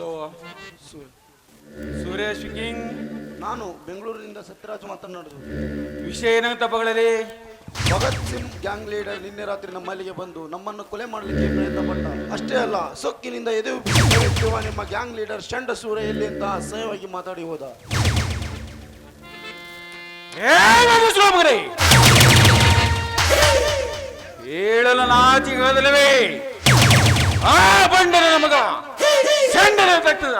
Hello Suresh king ನಾನು ಬೆಂಗಳೂರಿನಿಂದ ಸತ್ಯರಾಜ್ ಮಾತನಾಡುದು. ವಿಷಯ ಏನಂತ ತಪ್ಪಗಳಲ್ಲಿ? ಭಗತ್ ಸಿಂಗ್ ಗ್ಯಾಂಗ್ ಲೀಡರ್ ನಿನ್ನೆ ರಾತ್ರಿ ನಮ್ಮಲ್ಲಿಗೆ ಬಂದು ನಮ್ಮನ್ನು ಕೊಲೆ ಮಾಡಲಿಕ್ಕೆ ಪ್ರಯತ್ನ ಪಟ್ಟ. ಅಷ್ಟೇ ಅಲ್ಲ ಸೊಕ್ಕಿನಿಂದ ಎದೆ ಉಬ್ಬಿಸುವ ನಿಮ್ಮ ಗ್ಯಾಂಗ್ ಲೀಡರ್ ಚಂಡ ಸೂರ ಎಲ್ಲಿ ಅಂತ ಅಸಹ್ಯವಾಗಿ ಮಾತಾಡಿ ಹೋದ. ಹೇಳಲು ನಾಚಿಗದಲ್ಲವೇ ಆ ಬಂಡನ ಮಗ. ಚಂಡನ ತಟ್ಟದ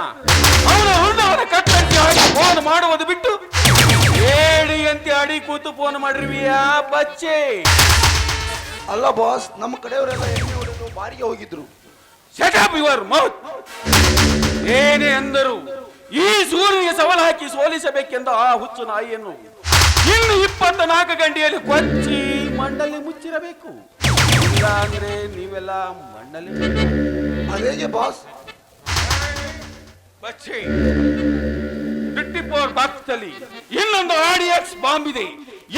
ಅವನ ಹುಣ್ಣವನ ಕತ್ತರಿಸಿ ಹಾಕಿ ಫೋನ್ ಮಾಡುವುದು ಬಿಟ್ಟು ಹೇಳಿ ಅಂತ ಅಡಿ ಕೂತು ಫೋನ್ ಮಾಡಿರ್ವಿಯಾ ಬಚ್ಚೆ? ಅಲ್ಲ ಬಾಸ್ ನಮ್ಮ ಕಡೆಯವರೆಲ್ಲ ಎಣ್ಣೆ ಹೊಡೆದು ಬಾರಿಗೆ ಹೋಗಿದ್ರು. ಸೆಟ್ ಅಪ್ ಯುವರ್ ಮೌತ್ ಏನೇ ಅಂದರು ಈ ಸೂರ್ಯನಿಗೆ ಸವಾಲು ಹಾಕಿ ಸೋಲಿಸಬೇಕೆಂದ ಆ ಹುಚ್ಚು ನಾಯಿಯನ್ನು ಇನ್ನು ಇಪ್ಪತ್ತ ನಾಲ್ಕು ಗಂಟೆಯಲ್ಲಿ ಕೊಚ್ಚಿ ಮಣ್ಣಲ್ಲಿ ಮುಚ್ಚಿರಬೇಕು. ಇಲ್ಲ ಅಂದ್ರೆ ನೀವೆಲ್ಲ ಮಣ್ಣಲ್ಲಿ ಅದೇ ಬಾಸ್ ಬಚ್ಚಿ. ಫಿಫ್ಟಿ ಫೋರ್ ಬಾಕ್ಸಲ್ಲಿ ಇನ್ನೊಂದು ಆಡಿಯಕ್ಸ್ ಬಾಂಬ್ ಇದೆ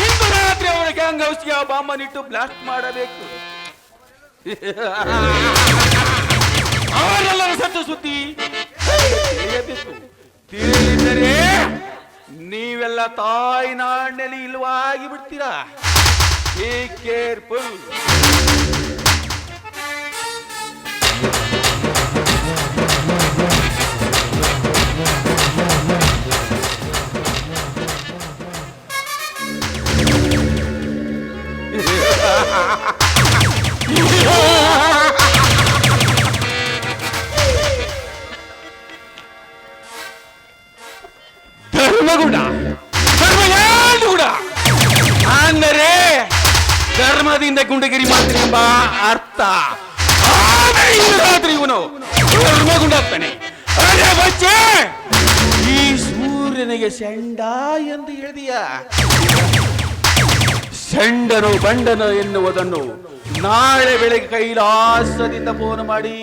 ಇಂದು ರಾತ್ರಿ ಅವರ ಗ್ಯಾಂಗ್ ಹೌಸ್ಗೆ ಆ ಬಾಂಬನ್ನಿಟ್ಟು ಬ್ಲಾಸ್ಟ್ ಮಾಡಬೇಕು. ಅವರೆಲ್ಲರೂ ಸತ್ತು ಸುದ್ದಿ. ತಿಳಿದರೆ ನೀವೆಲ್ಲ ತಾಯಿ ನಾಡಿನಲ್ಲಿ ಇಲ್ವಾಗಿ ಬಿಡ್ತೀರಾ ಕೇರ್ಫುಲ್ ಧರ್ಮಗುಣ ಧರ್ಮಯಾಳುಗುಣ ಅಂದರೆ ಧರ್ಮದಿಂದ ಗುಂಡಗಿರಿ ಮಾಡ್ತೀನಿ ಎಂಬ ಅರ್ಥ ಆದರೆ ಇಂದು ರಾತ್ರಿ ಇವನು ಧರ್ಮಗುಂಡಾಗ್ತಾನೆ ಅರೆ ಬಚ್ಚೆ ಈ ಸೂರ್ಯನಿಗೆ ಸೆಂಡ ಎಂದು ಹೇಳಿದೀಯ ಸೆಂಡನು ಬಂಡನು ಎನ್ನುವುದನ್ನು ನಾಳೆ ಬೆಳಗ್ಗೆ ಕೈಲಾಸದಿಂದ ಫೋನ್ ಮಾಡಿ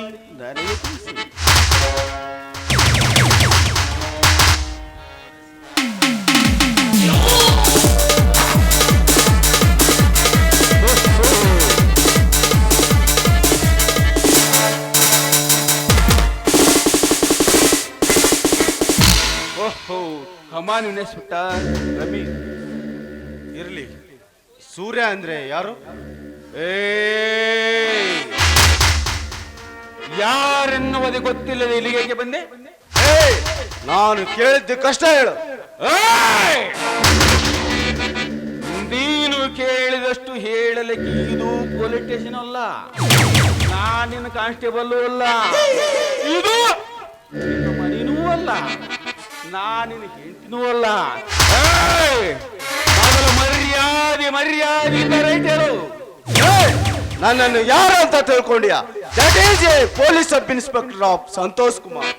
ಓಹೋ ಕಮಾನ್ ವಿನೇಶ್ಬಿಟ್ಟ ರವಿ. ಇರ್ಲಿ ಸೂರ್ಯ ಅಂದ್ರೆ ಯಾರು? ಏ ಯಾರೆನ್ನುವುದೇ ಗೊತ್ತಿಲ್ಲದೆ ಇಲ್ಲಿಗೆ ಬಂದೆ? ನಾನು ಕೇಳಿದ್ದು ಕಷ್ಟ ಹೇಳು! ನೀನು ಕೇಳಿದಷ್ಟು ಹೇಳಲಿಕ್ಕೆ ಇದು ಪೊಲೀಸ್ ಸ್ಟೇಷನ್ ಅಲ್ಲ. ನಾನಿನ ಕಾನ್ಸ್ಟೇಬಲ್ ಅಲ್ಲ. ಇದು ಮನಿನೂ ಅಲ್ಲ. ನಾನಿನ ಹೆಂಡತಿನೂ ಅಲ್ಲ. ಮೊದಲು ಮರ್ಯಾದೆ ಮರ್ಯಾದೆಯಿಂದ ಏಯ್, ನನ್ನನ್ನು ಯಾರು ಅಂತ ತಿಳ್ಕೊಂಡ್ಯಾ? That is a police sub inspector of Santosh Kumar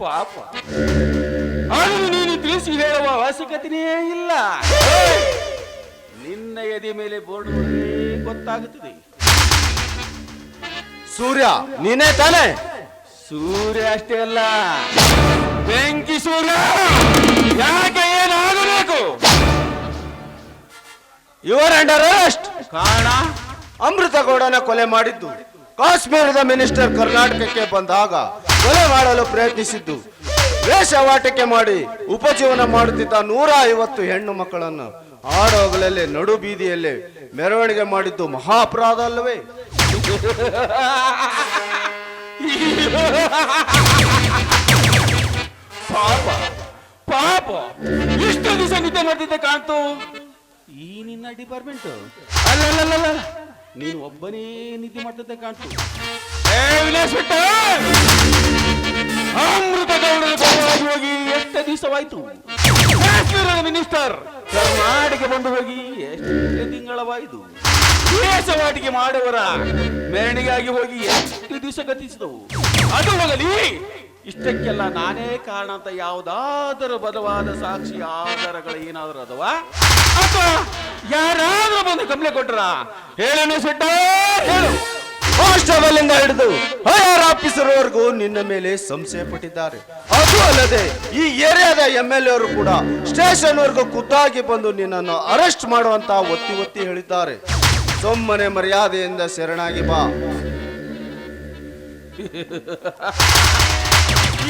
ಪಾಪ. ಆದರೂ ನೀನು ತಿಳಿಸಿ ಹೇಳುವ ಅವಶ್ಯಕತೆಯೇ ಇಲ್ಲ. ನಿನ್ನ ಎದೆ ಮೇಲೆ ಬೋರ್ಡ್ ಗೊತ್ತಾಗುತ್ತದೆ. ಸೂರ್ಯ, ನೀನೇ ತಾನೆ? ಸೂರ್ಯ ಅಷ್ಟೇ ಅಲ್ಲ. ಬೆಂಕಿ ಸೂರ್ಯ, ಯಾಕೆ ಏನಾಗಬೇಕು? ಯುವರ್ ಅಂಡರ್ ಅರೆಸ್ಟ್ ಕಾರಣ ಅಮೃತಗೌಡನ ಕೊಲೆ ಮಾಡಿದ್ದು. ಕಾಶ್ಮೀರದ ಮಿನಿಸ್ಟರ್ ಕರ್ನಾಟಕಕ್ಕೆ ಬಂದಾಗ ಕೊಲೆ ಮಾಡಲು ಪ್ರಯತ್ನಿಸಿದ್ದು. ವೇಷವಾಟಿಕೆ ಮಾಡಿ ಉಪಜೀವನ ಮಾಡುತ್ತಿದ್ದ ನೂರ ಐವತ್ತು ಹೆಣ್ಣು ಮಕ್ಕಳನ್ನು ಆಡೋಗಲಲ್ಲಿ ನಡು ಬೀದಿಯಲ್ಲಿ ಮೆರವಣಿಗೆ ಮಾಡಿದ್ದು ಮಹಾ ಅಪರಾಧ ಅಲ್ಲವೇ? ಪಾಪ ಪಾಪ. ಇಷ್ಟು ದಿವಸ ನಿದ್ದೆ ಮಾಡ್ತಿದ್ದೆ ಕಾಣ್ತು ಈ ನಿನ್ನ ಡಿಪಾರ್ಟ್ಮೆಂಟ್ ಅಲ್ಲಲ್ಲಲ್ಲ ನೀನು ಒಬ್ಬನೇ ನಿದ್ದೆ ಮಾಡ್ತಿದ್ದೆ ಕಾಣ್ತು ಅಮೃತ ಗೌಡರ ಹೋಗಿ ಎಷ್ಟು ದಿವಸವಾಯ್ತು. ಕಾಶ್ಮೀರದ ಮಿನಿಸ್ಟರ್. ಕರ್ನಾಟಕ ಬಂದು ಹೋಗಿ ಎಷ್ಟು ತಿಂಗಳವಾಯಿತು. ದೇಶವಾಟಿಗೆ ಮಾಡುವರ ಮೆರಣಿಗಾಗಿ ಹೋಗಿ ಎಷ್ಟು ದಿವಸ ಗತಿಸಿದವು? ಅದು ಹೋಗಲಿ. ಇಷ್ಟಕ್ಕೆಲ್ಲ ನಾನೇ ಕಾರಣ ಅಂತ ಯಾವುದಾದರೂ ಬಲವಾದ ಸಾಕ್ಷಿ ಆಧಾರಗಳು ಏನಾದರೂ ಅದವಾ ಅಥವಾ ಯಾರಾದರೂ ಬಂದು ಕಂಪ್ಲೇಂಟ್ ಕೊಟ್ರ? ಹೇಳನು ಸೆಟ್ಟ ಹೇಳು. ಕಾನ್ಸ್ಟೇಬಲ್ ಹಿಡಿದು ಹೈಯರ್ ಆಫೀಸರ್ ವರೆಗೂ ನಿನ್ನ ಮೇಲೆ ಸಂಶಯ ಪಟ್ಟಿದ್ದಾರೆ. ಅದು ಅಲ್ಲದೆ ಈ ಏರಿಯಾದ ಎಂ ಎಲ್ ಅವರು ಕೂಡ ಸ್ಟೇಷನ್ ವರೆಗೂ ಖುದ್ದಾಗಿ ಬಂದು ನಿನ್ನನ್ನು ಅರೆಸ್ಟ್ ಮಾಡುವಂತ ಒತ್ತಿ ಒತ್ತಿ ಹೇಳಿದ್ದಾರೆ. ಸುಮ್ಮನೆ ಮರ್ಯಾದೆಯಿಂದ ಶರಣಾಗಿ ಬಾ.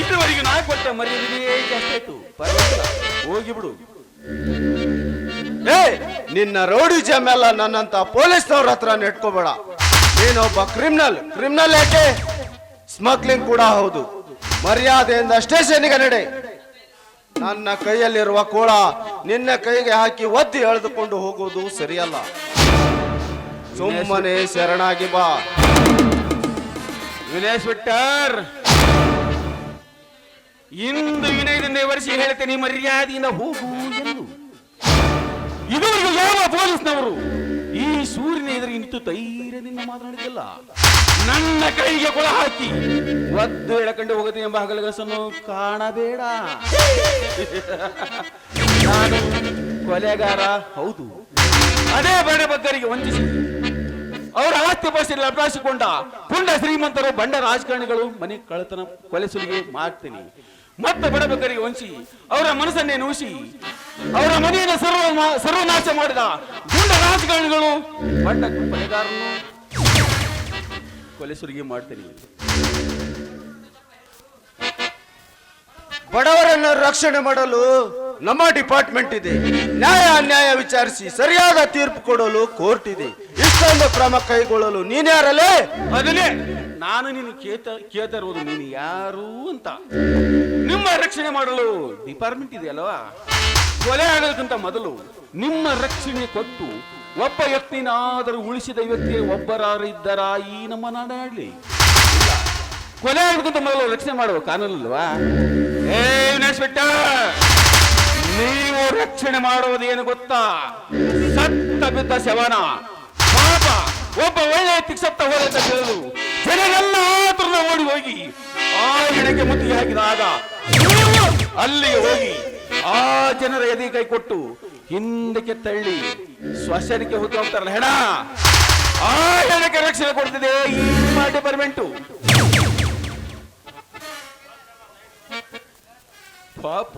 ಇದುವರೆಗೂ ನಾ ಕೊಟ್ಟ ಮರ್ಯಾದೆಯೇ ಜಾಸ್ತಿ ಆಯ್ತು. ಪರವಾಗಿಲ್ಲ. ಹೋಗಿ ಬಿಡು. ಏ ನಿನ್ನ ರೌಡಿ ಜಮೆಲ್ಲ ನನ್ನಂತ ಪೊಲೀಸ್ನವ್ರ ಹತ್ರ ನೆಟ್ಕೋಬೇಡ ನೀನೊಬ್ಬ ಕ್ರಿಮಿನಲ್ ಕ್ರಿಮಿನಲ್ ಯಾಕೆ? ಸ್ಮಗ್ಲಿಂಗ್ ಕೂಡ ಹೌದು. ಮರ್ಯಾದೆಯಿಂದ ಸ್ಟೇಷನ್ಗೆ ನಡೆ. ನನ್ನ ಕೈಯಲ್ಲಿರುವ ಕೋಳ ನಿನ್ನ ಕೈಗೆ ಹಾಕಿ ಒದ್ದಿ ಎಳೆದುಕೊಂಡು ಹೋಗುವುದು ಸರಿಯಲ್ಲ. ಸುಮ್ಮನೆ ಶರಣಾಗಿ ಬಾ. ವಿನೇಶ್ ವಿಟ್ಟರ್ ಇಂದು ವಿನಯದಿಂದ ವರ್ಷಿ ಹೇಳ್ತೇನೆ ಮರ್ಯಾದೆಯಿಂದ ಹೋಗು ಎಂದು. ಇದು ಯಾವ ಪೊಲೀಸ್ನವರು? ಈ ಸೂರ್ಯನ ಎದುರಿಗೆ ನಿಂತು ತೈರದಿಂದ ಮಾತನಾಡಿದ್ದಲ್ಲ. ನನ್ನ ಕೈಗೆ ಕೊಳ ಹಾಕಿ ಒದ್ದು ಎಳಕಂಡು ಹೋಗುತ್ತೆ ಎಂಬ ಹಗಲಗಸನ್ನು ಕಾಣಬೇಡ. ನಾನು ಕೊಲೆಗಾರ, ಹೌದು. ಅದೇ ಬಡಬಗ್ಗರಿಗೆ ವಂಚಿಸಿ. ಅವರ ಆಸ್ತಿ ಪಾಸ್ತಿ ಲಭ್ಯಾಸಿಕೊಂಡ ಪುಂಡ ಶ್ರೀಮಂತರು, ಬಂಡ ರಾಜಕಾರಣಿಗಳು, ಮನೆ ಕಳತನ ಕೊಲೆ ಸುಲಿಗೆ ಮಾಡ್ತೀನಿ ಮತ್ತೆ ಬಡಬಗ್ಗರಿಗೆ ಹೊಂಚಿ, ಅವರ ಮನಸ್ಸನ್ನೇ ನೂಸಿ, ಅವರ ಮನೆಯನ್ನು ಸರ್ವ ಸರ್ವನಾಶ ಮಾಡಿದ ಗುಂಡ ರಾಜಕಾರಣಿಗಳು, ಬಂಡ ಕೊಲೆಗಾರನು ಕೊಲೆ ಸುಲಿಗೆ ಮಾಡ್ತೀನಿ ಬಡವರನ್ನ ರಕ್ಷಣೆ ಮಾಡಲು ನಮ್ಮ ಡಿಪಾರ್ಟ್ಮೆಂಟ್ ಇದೆ. ನ್ಯಾಯ, ಅನ್ಯಾಯ ವಿಚಾರಿಸಿ ಸರಿಯಾದ ತೀರ್ಪು ಕೊಡಲು ಕೋರ್ಟ್ ಇದೆ. ಇಷ್ಟೊಂದು ಕ್ರಮ ಕೈಗೊಳ್ಳಲು ನೀನ್ಯಾರಲ್ಲೇ ಅದನ್ನೇ. ನಾನು ನೀನು ಕೇತ ಕೇಳ್ತಾ ನೀನು ಯಾರು ಅಂತ. ನಿಮ್ಮ ರಕ್ಷಣೆ ಮಾಡಲು ಡಿಪಾರ್ಟ್ಮೆಂಟ್ ಇದೆ ಅಲ್ವಾ ಕೊಲೆ ಆಗೋದಕ್ಕಿಂತ ಮೊದಲು ನಿಮ್ಮ ರಕ್ಷಣೆ ಕೊಟ್ಟು ಒಬ್ಬ ವ್ಯಕ್ತಿನಾದರೂ ಉಳಿಸಿದ ವ್ಯಕ್ತಿ ಒಬ್ಬರಾರು ಇದ್ದರ? ಈ ನಮ್ಮ ನಾಡಾಡ್ಲಿ. ಕೊಲೆ ಆಗೋದಕ್ಕಿಂತ ಮೊದಲು ರಕ್ಷಣೆ ಮಾಡುವ ಕಾನೂನಲ್ವಾ? ಏ ನೀವು ರಕ್ಷಣೆ ಮಾಡೋದು ಏನು ಗೊತ್ತಾ? ಸತ್ತ ಬಿದ್ದ ಶವನ. ಒಬ್ಬ ಒಳ್ಳೆಯ ತಿಕ್ಸತ್ತ ಸತ್ತ ಹೋದ ಅಂತ ತಿಳಿದು ಜನರೆಲ್ಲ ಆತುರನ ಓಡಿ ಹೋಗಿ ಆ ಹೆಣಕ್ಕೆ ಮುತ್ತಿಗೆ ಹಾಕಿದಾಗ ಅಲ್ಲಿಗೆ ಹೋಗಿ ಆ ಜನರ ಎದೆ ಕೈ ಕೊಟ್ಟು ಹಿಂದಕ್ಕೆ ತಳ್ಳಿ ಶ್ವಶನಕ್ಕೆ ಹೋಗಿ ಹೋಗ್ತಾರಲ್ಲ ಹೆಣ, ಆ ಹೆಣಕ್ಕೆ ರಕ್ಷಣೆ ಕೊಡ್ತಿದೆ ಈ ಡಿಪಾರ್ಟ್ಮೆಂಟು ಪಾಪ,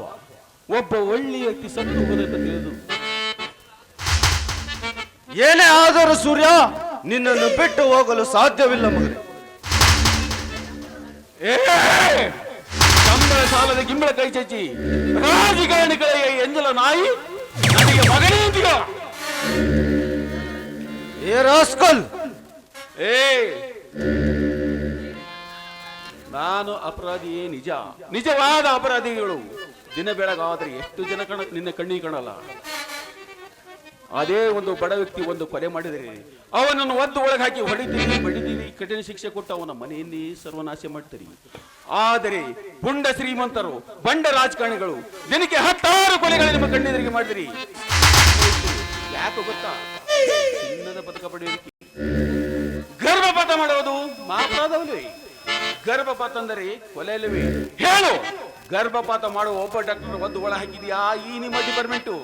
ಒಬ್ಬ ಒಳ್ಳೆಯ ವ್ಯಕ್ತಿ ಸತ್ತು ಹೋದಂತ ತಿಳಿದು ಏನೇ ಆದರೂ ಸೂರ್ಯ ನಿನ್ನನ್ನು ಬಿಟ್ಟು ಹೋಗಲು ಸಾಧ್ಯವಿಲ್ಲ ಮಗನೇ. ಏ! ಸಂಬಳ ಸಾಲದ ಗಿಂಬಳ ಕೈ ಚಚ್ಚಿ ರಾಜಕಾರಣಿಗಳ ಎಂಜಲ ನಾಯಿ ನನಗೆ ಮಗನೇ ಅಂತೀಯ? ಏ ರಾಸ್ಕಲ್! ಏ! ನಾನು ಅಪರಾಧಿಯೇ ನಿಜ. ನಿಜವಾದ ಅಪರಾಧಿಗಳು. ದಿನ ಬೆಳಗಾದ್ರೆ ಎಷ್ಟು ಜನ ಕಣ ನಿನ್ನ ಕಣ್ಣಿಗೆ ಕಾಣಲ್ಲ. ಅದೇ ಒಂದು ಬಡ ವ್ಯಕ್ತಿ ಒಂದು ಕೊಲೆ ಮಾಡಿದರೆ ಅವನನ್ನು ಒದ್ದು ಒಳಗೆ ಹಾಕಿ ಹೊಡಿತೀರಿ, ಬಡಿತೀರಿ, ಕಠಿಣ ಶಿಕ್ಷೆ ಕೊಟ್ಟು ಅವನ ಮನೆಯನ್ನೇ ಸರ್ವನಾಶ ಮಾಡ್ತೀರಿ. ಆದರೆ ಪುಂಡ ಶ್ರೀಮಂತರು, ಬಂಡ ರಾಜಕಾರಣಿಗಳು, ದಿನಕ್ಕೆ ಹತ್ತಾರು ಕೊಲೆಗಳು ನಿಮ್ಮ ಕಣ್ಣೆದುರಿಗೆ ಮಾಡಿದಿರಿ. ಯಾಕೆ ಗೊತ್ತಾ? ಚಿನ್ನದ ಪದಕ ಪಡೆಯೋದಕ್ಕೆ. ಗರ್ಭಪಾತ ಮಾಡುವುದು ಮಾಪರಾಧವಲ್ಲವೇ ಗರ್ಭಪಾತ ಅಂದರೆ ಕೊಲೆ ಅಲ್ಲವೇ? ಹೇಳು. ಗರ್ಭಪಾತ ಮಾಡುವ ಒಬ್ಬ ಡಾಕ್ಟರ್ ಒಂದು ಒಳ ಹಾಕಿದ್ಯಾ ಈ ನಿಮ್ಮ ಡಿಪಾರ್ಟ್ಮೆಂಟು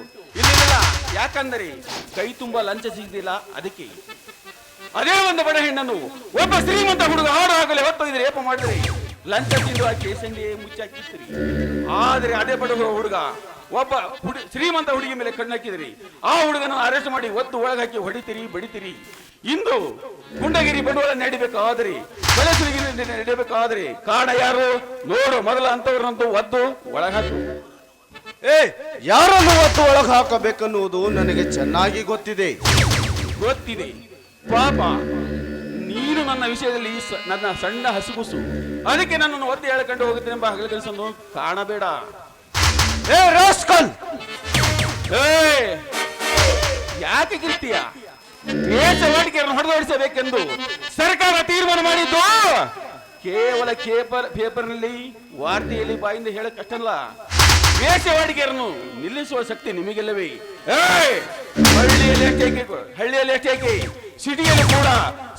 ಇಲ್ಲ ಯಾಕಂದರೆ ಕೈ ತುಂಬಾ ಲಂಚ ಸಿಗಲಿಲ್ಲ ಅದಕ್ಕೆ. ಅದೇ ಒಂದು ಬಡ ಹೆಣ್ಣನ್ನು ಒಬ್ಬ ಶ್ರೀಮಂತ ಹುಡುಗ ಹಾಡು ಆಗಲೇ ಹೊತ್ತೊಯ್ದರೆ ಏಪ ಮಾಡಿದ್ರೆ? ಲಂಚ ತಿಂದು ಆ ಕೇಸಂಗೆ ಮುಚ್ಚಾಕಿಸ್ತೀರಿ ಆದ್ರೆ ಅದೇ ಬಡ ಹುಡುಗ ಒಬ್ಬ ಹುಡು ಶ್ರೀಮಂತ ಹುಡುಗಿ ಮೇಲೆ ಕಣ್ಣಾಕಿದ್ರಿ ಆ ಹುಡುಗನ ಅರೆಸ್ಟ್ ಮಾಡಿ ಒತ್ತು ಒಳಗಾಕಿ ಹೊಡಿತೀರಿ, ಬಡಿತೀರಿ. ಇಂದು ಗುಂಡಗಿರಿ ಬಂಡವಾಳ ನಡಿಬೇಕಾದ್ರೆ ಕಲಸುರಿಗಿರಿ ನಡಿಬೇಕಾದ್ರೆ ಕಾರಣ ಯಾರು? ನೋಡು ಮೊದಲ ಅಂತವ್ರನ್ನಂತೂ ಒದ್ದು ಒಳಗಾಕು. ಏ ಯಾರನ್ನು ಒತ್ತು ಒಳಗೆ ಹಾಕಬೇಕನ್ನುವುದು ನನಗೆ ಚೆನ್ನಾಗಿ ಗೊತ್ತಿದೆ. ಗೊತ್ತಿದೆ. ಪಾಪ ನೀನು ನನ್ನ ವಿಷಯದಲ್ಲಿ ಸ- ನನ್ನ ಸಣ್ಣ ಹಸುಗುಸು. ಅದಕ್ಕೆ ನನ್ನನ್ನು ಒತ್ತಿ ಹೇಳ್ಕೊಂಡು ಹೋಗುತ್ತೆ ಎಂಬ ಹಗಲು ಕೆಲಸವನ್ನು ಕಾಣಬೇಡ ಏ ರಾಸ್ಕಲ್! ಏ ಯಾಕೆ ಕಿರ್ತೀಯ ವೇಷವಾಟಿಕೆಯನ್ನು ಹೊಡೆದೋಡಿಸಬೇಕೆಂದು ಸರ್ಕಾರ ತೀರ್ಮಾನ ಮಾಡಿದ್ದು? ಕೇವಲ ಕೇಪರ್, ಪೇಪರ್ನಲ್ಲಿ ವಾರ್ತೆಯಲ್ಲಿ ಬಾಯಿಂದ ಹೇಳಕ್ ಹೇಳಕ್ಕಷ್ಟಲ್ಲ ವೇಷವಾಟಿಕೆಯನ್ನು ನಿಲ್ಲಿಸುವ ಶಕ್ತಿ ನಿಮಗೆಲ್ಲವೇ! ಹಳ್ಳಿಯಲ್ಲಿ ಎಷ್ಟೇಕೆ ಹಳ್ಳಿಯಲ್ಲಿ ಎಷ್ಟೇಕೆ ಸಿಟಿಯಲ್ಲಿ ಕೂಡ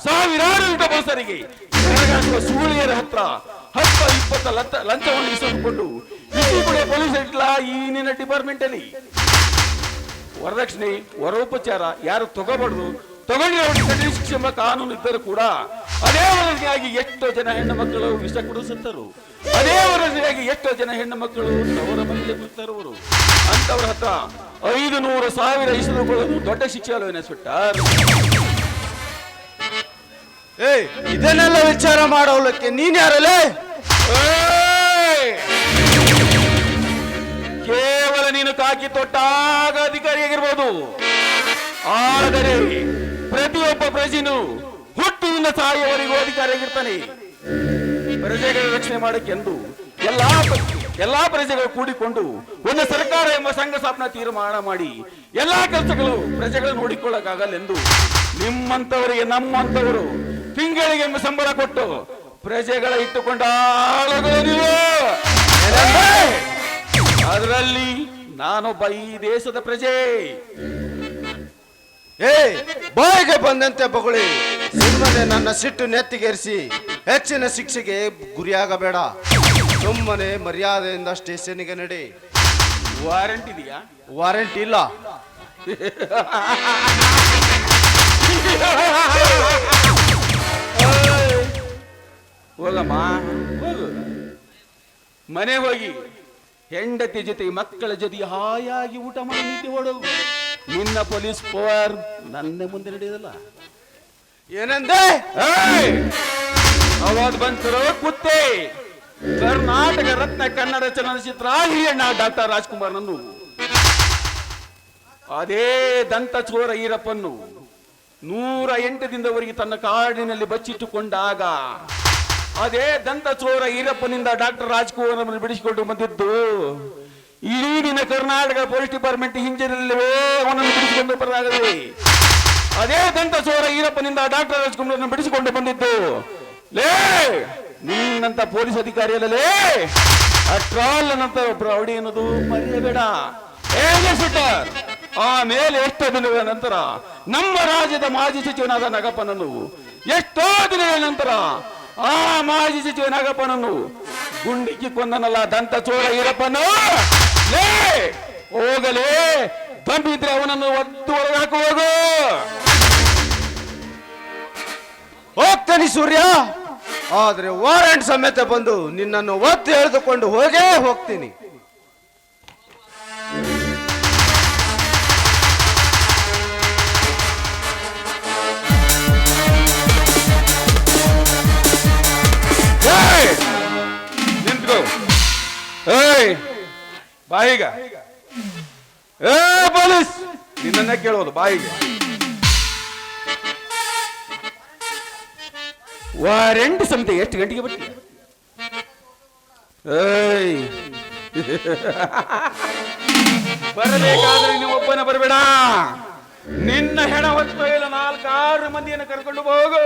ಸಾವಿರಾರು ಕರಗಾಸುವ ಸೂಳಿಯರ ಹತ್ರ ಹತ್ತು, ಇಪ್ಪತ್ತ ಲಂಚ ಲಂಚವನ್ನು ಇಸಿದುಕೊಂಡು ಪೊಲೀಸ್ ಇಟ್ಲ ಈ ನಿನ್ನ ಡಿಪಾರ್ಟ್ಮೆಂಟ್ ಅಲ್ಲಿ. ವರದಕ್ಷಿಣೆ ವರೋಪಚಾರ ಯಾರು ತಗೋಬಾರ್ದು ತಗೊಂಡಿರೋ ಕಠಿಣ ಶಿಕ್ಷೆ ಕಾನೂನು ಇದ್ದರೂ ಕೂಡ ಅದೇ ವರದಿಯಾಗಿ ಎಷ್ಟೋ ಜನ ಹೆಣ್ಣು ಮಕ್ಕಳು ವಿಷ ಕುಡಿಸುತ್ತರು ಅದೇ ವರದಿಯಾಗಿ ಎಷ್ಟೋ ಜನ ಹೆಣ್ಣು ಮಕ್ಕಳು ಅವರ ಮನೆಯಲ್ಲಿ ಬಿಡ್ತಾರವರು ಅಂತವ್ರ ಹತ್ರ ಐದು ನೂರು ಸಾವಿರ ಇಸುದುಕೊಳ್ಳೋದು ದೊಡ್ಡ ಶಿಕ್ಷೆ ಅಲ್ಲವೇನೆ ಸುಟ್ಟಾರ್. ಏ ಇದನ್ನೆಲ್ಲ ವಿಚಾರ ಮಾಡೋಲಕ್ಕೆ ನೀನ್ ಯಾರಲ್ಲೇ? ಕಾಕಿ ತೊಟ್ಟಾಗ ಅಧಿಕಾರಿಯಾಗಿರ್ಬೋದು. ಆದರೆ ಪ್ರತಿಯೊಬ್ಬ ಪ್ರಜೆನು ಹುಟ್ಟಿನಿಂದ ಸಾಯುವವರೆಗೂ ಅಧಿಕಾರಿಯಾಗಿರ್ತಾನೆ. ಪ್ರಜೆಗಳ ರಕ್ಷಣೆ ಮಾಡಕ್ಕೆಂದು ಎಲ್ಲಾ ಎಲ್ಲಾ ಪ್ರಜೆಗಳು ಕೂಡಿಕೊಂಡು ಒಂದು ಸರ್ಕಾರ ಎಂಬ ಸಂಘ ಸ್ಥಾಪನಾ ತೀರ್ಮಾನ ಮಾಡಿ ಎಲ್ಲಾ ಕೆಲಸಗಳು ಪ್ರಜೆಗಳು ನೋಡಿಕೊಳ್ಳಕ್ಕಾಗಲೆಂದು ನಿಮ್ಮಂತವರಿಗೆ ನಮ್ಮಂತವರು ತಿಂಗಳಿಗೆ ಎಂಬ ಸಂಬಳ ಕೊಟ್ಟು ಪ್ರಜೆಗಳ ಇಟ್ಟುಕೊಂಡ ಆಳುಗಳು ಅದರಲ್ಲಿ ನಾನೊಬ್ಬ ಈ ದೇಶದ ಪ್ರಜೆ. ಏ ಬಾಯಿಗೆ ಬಂದಂತೆ ಬಗುಳಿ. ಸುಮ್ಮನೆ ನನ್ನ ಸಿಟ್ಟು ನೆತ್ತಿಗೇರಿಸಿ ಹೆಚ್ಚಿನ ಶಿಕ್ಷೆಗೆ ಗುರಿಯಾಗಬೇಡ. ಸುಮ್ಮನೆ ಮರ್ಯಾದೆಯಿಂದ ಸ್ಟೇಷನ್ಗೆ ನಡಿ. ವಾರಂಟ್ ಇದೆಯಾ? ವಾರಂಟ್ ಇಲ್ಲ. ಹೋಗಮ್ಮ ಹೋಗು ಮನೆ ಹೋಗಿ ಹೆಂಡತಿ ಜೊತೆ ಮಕ್ಕಳ ಜೊತೆ ಹಾಯಾಗಿ ಊಟ ಮಾಡಿ ಹೊಡು. ನಿನ್ನ ಪೊಲೀಸ್ ಪವರ್ ನನ್ನ ಮುಂದೆ ನಡೆಯೋದಲ್ಲ. ಏನಂದೆ? ಅವಾಗ ಬಂತರೋ ಕುತ್ತೆ. ಕರ್ನಾಟಕ ರತ್ನ ಕನ್ನಡ ಚಲನಚಿತ್ರ ಹಿರಿಯಣ್ಣ ಡಾಕ್ಟರ್ ರಾಜ್ಕುಮಾರ್ ನನ್ನು. ಅದೇ ದಂತ ಚೋರ ಈರಪ್ಪನ್ನು ನೂರ ಎಂಟು ದಿನದವರೆಗೆ ತನ್ನ ಕಾಡಿನಲ್ಲಿ ಬಚ್ಚಿಟ್ಟುಕೊಂಡಾಗ ಅದೇ ದಂತ ಚೋರ ಈರಪ್ಪನಿಂದ ಡಾಕ್ಟರ್ ರಾಜ್ಕುಮಾರ್ ಬಿಡಿಸಿಕೊಂಡು ಬಂದಿದ್ದು. ಇಡೀ ದಿನ ಕರ್ನಾಟಕ ಪೊಲೀಸ್ ಡಿಪಾರ್ಟ್ಮೆಂಟ್ ಹಿಂಜರಿಯಲ್ಲವೇ ಅವನನ್ನು ಬಿಡಿಸಿಕೊಂಡು ಬರಲಾಗದೆ. ಅದೇ ದಂತ ಚೋರ ಈರಪ್ಪನಿಂದ ಡಾಕ್ಟರ್ ರಾಜ್ಕುಮಾರ್ ಬಿಡಿಸಿಕೊಂಡು ಬಂದಿದ್ದು. ಲೇ, ನಿನ್ನಂತ ಪೊಲೀಸ್ ಅಧಿಕಾರಿ ಅಲ್ಲಲೇ ಅಟ್ರಾಲ್ ಅನ್ನಂತ ಪ್ರೌಢಿ ಅನ್ನೋದು ಮರೆಯಬೇಡ. ಆಮೇಲೆ ಎಷ್ಟೋ ದಿನಗಳ ನಂತರ ನಮ್ಮ ರಾಜ್ಯದ ಮಾಜಿ ಸಚಿವನಾದ ನಗಪ್ಪನನ್ನು ಎಷ್ಟೋ ದಿನಗಳ ನಂತರ ಆ ಮಾಜಿ ಸಚಿವ ನಾಗಪ್ಪನನ್ನು ಗುಂಡಿಕ್ಕಿ ಕೊಂದನಲ್ಲ, ದಂತ ಚೋರ ಈರಪ್ಪನು ಲೇ, ಹೋಗಲೇ. ಬಂದಿದ್ರೆ ಅವನನ್ನು ಒತ್ತು ಹಾಕು, ಹೋಗು. ಹೋಗ್ತೇನೆ ಸೂರ್ಯ. ಆದ್ರೆ ವಾರೆಂಟ್ ಸಮೇತ ಬಂದು ನಿನ್ನನ್ನು ಒತ್ತು ಎಳೆದುಕೊಂಡು ಹೋಗೇ ಹೋಗ್ತೀನಿ. ಬಾಯಿಗ. ಏ, ಪೊಲೀಸ್. ನಿನ್ನನ್ನೇ ಕೇಳೋದು, ಬಾಯಿಗೆ. ವಾರೆಂಟ್ ಸಂತೆ, ಎಷ್ಟು ಗಂಟೆಗೆ ಬರ್ತೀಯ? ಬರಬೇಕಾದ್ರೆ ನೀವು ಒಬ್ಬನ ಬರಬೇಡ. ನಿನ್ನ ಹೆಣ ಹೊತ್ತು ಇಲ್ಲ ನಾಲ್ಕಾರು ಮಂದಿಯನ್ನು ಕರ್ಕೊಂಡು ಹೋಗು.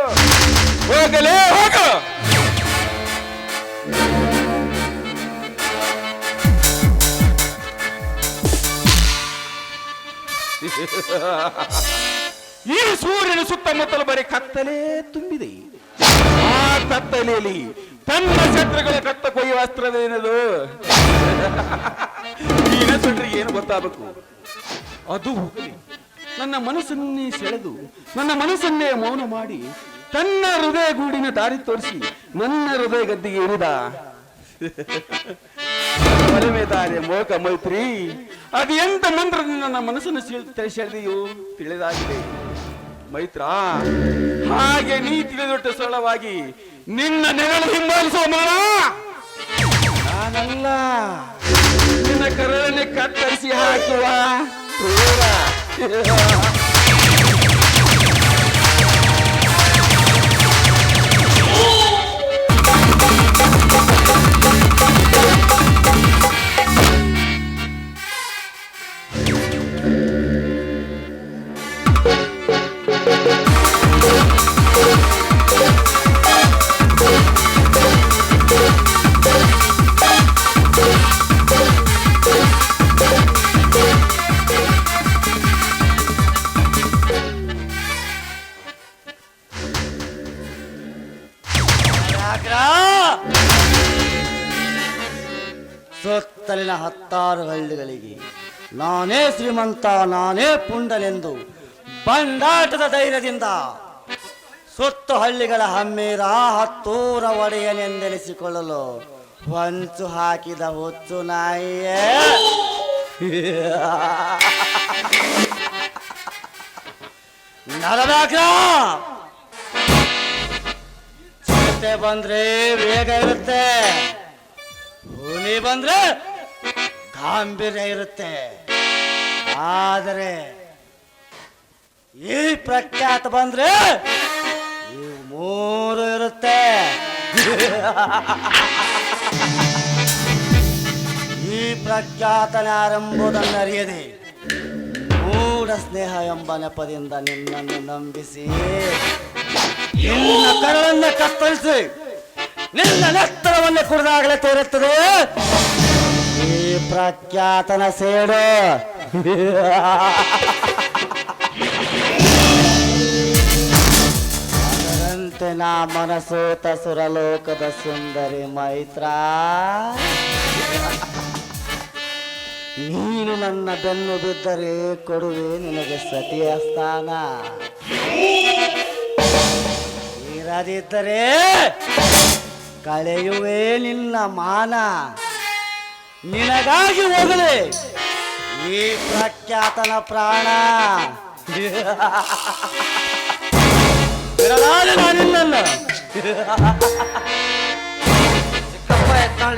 ಹೋಗಲೇ ಹೋಗು. ಈ ಸೂರ್ಯನ ಸುತ್ತಮುತ್ತಲು ಬರೀ ಕತ್ತಲೇ ತುಂಬಿದೆ. ಆ ಕತ್ತಲೆಯಲ್ಲಿ ತನ್ನ ಶತ್ರುಗಳ ಕತ್ತ ಕೊಯ್ಯುವ ಅಸ್ತ್ರವೇನದು ಈ ನಸುಂಡ್ರಿಗೆ ಏನು ಗೊತ್ತಾಗಬೇಕು? ಅದು ನನ್ನ ಮನಸ್ಸನ್ನೇ ಸೆಳೆದು, ನನ್ನ ಮನಸ್ಸನ್ನೇ ಮೌನ ಮಾಡಿ, ತನ್ನ ಹೃದಯ ಗೂಡಿನ ದಾರಿ ತೋರಿಸಿ, ನನ್ನ ಹೃದಯ ಗದ್ದಿಗೆ ಇರಿದ ಮೈತ್ರಿ. ಅದು ಎಂತ ಮಂತ್ರದಿಂದ ನನ್ನ ಮನಸ್ಸನ್ನು ಸೆಳ್- ಸೆಳೆದೆಯೋ? ತಿಳಿದಾಗಿದೆ. ಮೈತ್ರ, ಹಾಗೆ ನೀ ತಿಳಿದೊಟ್ಟು ಸರಳವಾಗಿ ನಿನ್ನ ನೆರಳು ಹಿಂಬಾಲಿಸುವ ಮಾಡ ನಾನಲ್ಲ. ನಿನ್ನ ಕರಳನ್ನೇ ಕತ್ತರಿಸಿ ಹಾಕುವ. ಹಳ್ಳಿಗಳಿಗೆ. ನಾನೇ ಶ್ರೀಮಂತ, ನಾನೇ ಪುಂಡನೆಂದು ಬಂಡಾಟದ ಧೈರ್ಯದಿಂದ ಸುತ್ತು ಹಳ್ಳಿಗಳ ಹಮ್ಮೀರ ಹತ್ತೂರ ಒಡೆಯನೆಂದೆನಿಸಿಕೊಳ್ಳಲು ಹೊಂಚು ಹಾಕಿದ ಹುಚ್ಚು ನಾಯಿಯೇ. ಬಂದ್ರೆ ವೇಗ ಇರುತ್ತೆ. ಹುಲಿ ಬಂದ್ರೆ ಗಾಂಭೀರ್ಯ ಇರುತ್ತೆ. ಆದರೆ ಈ ಪ್ರಖ್ಯಾತ ಬಂದ್ರೆ ಈ ಮೂರು ಇರುತ್ತೆ. ಈ ಪ್ರಖ್ಯಾತನಾರೆಂಬುದನ್ನು ಅರಿಯದೆ ಮೂಢ ಸ್ನೇಹ ಎಂಬ ನೆಪದಿಂದ ನಿನ್ನನ್ನು ನಂಬಿಸಿ, ನಿನ್ನ ಕರಳನ್ನ ಕತ್ತರಿಸಿ, ನಿನ್ನ ನೆತ್ತರವನ್ನು ಕುಡಿದಾಗಲೇ ತೋರುತ್ತದೆ. ಪ್ರಖ್ಯಾತನ ಸೇಡು. ಅದರಂತೆ ನಾ ಮನಸೋತ ಸುರಲೋಕದ ಸುಂದರಿ ಮೈತ್ರ. ನೀನು ನನ್ನ ಬೆನ್ನು ಬಿದ್ದರೆ ಕೊಡುವೆ ನಿನಗೆ ಸತಿಯ ಸ್ಥಾನ. ಇರದಿದ್ದರೆ ಕಳೆಯುವೆ ನಿನ್ನ ಮಾನ. ನಿನಗಾಗಿ ಹೋಗಲಿ. ಈ ಪ್ರಖ್ಯಾತನ ಪ್ರಾಣ. ನಾನಿನ್ನನ್ನು